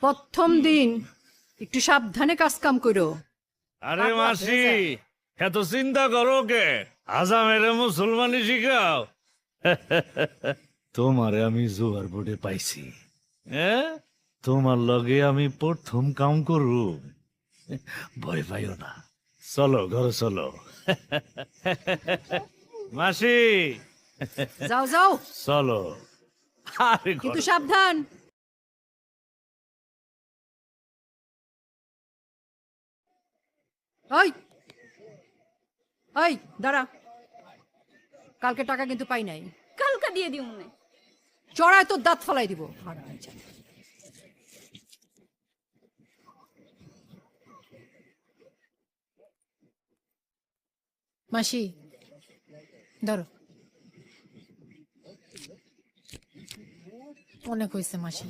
প্রথম দিন একটু সাবধানে কাজ কাম করো। আরে মাসি এত চিন্তা করো কে? আজামের মুসলমানি শিখাও। তোমারে আমি জোয়ার বোর্ডে পাইছি। হ্যাঁ তোমার লগে আমি প্রথম কাম করু। ভয় পাইও না। চলো ঘরে চলো। মাসি। যাও যাও। চলো। আরে কিন্তু সাবধান। ওই ওই দাঁড়া। কালকে টাকা কিন্তু পাই নাই। কালকা দিয়ে দিও মনে। চড়ায় তোর দাঁত ফলাই দিব। মাসি ধরো। অনেক হয়েছে মাসি।